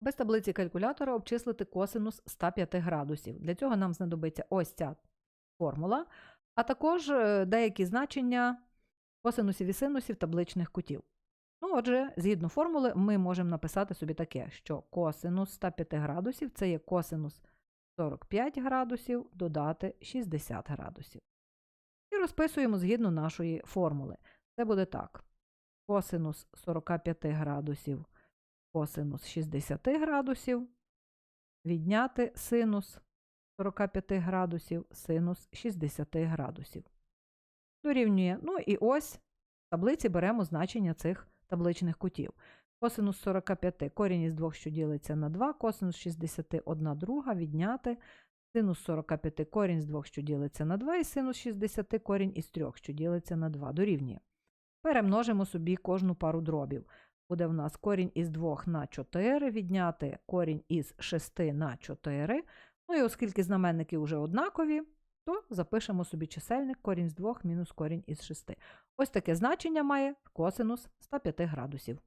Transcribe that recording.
Без таблиці калькулятора обчислити косинус 105 градусів. Для цього нам знадобиться ось ця формула, а також е, деякі значення косинусів і синусів табличних кутів. Ну, отже, згідно формули, ми можемо написати собі таке, що косинус 105 градусів це є косинус 45 градусів додати 60 градусів. І розписуємо згідно нашої формули. Це буде так. Косинус 45 градусів, косинус 60 градусів, відняти синус 45 градусів, синус 60 градусів. Дорівнює. Ну і ось в таблиці беремо значення цих табличних кутів. Косинус 45 корінь із 2, що ділиться на 2, косинус 60 1 друга, відняти синус 45 корінь з 2, що ділиться на 2, і синус 60 корінь із 3, що ділиться на 2, дорівнює. Перемножимо собі кожну пару дробів. Буде в нас корінь із 2 на 4, відняти корінь із 6 на 4. Ну і оскільки знаменники вже однакові, то запишемо собі чисельник корінь з 2 мінус корінь із 6. Ось таке значення має косинус 105 градусів.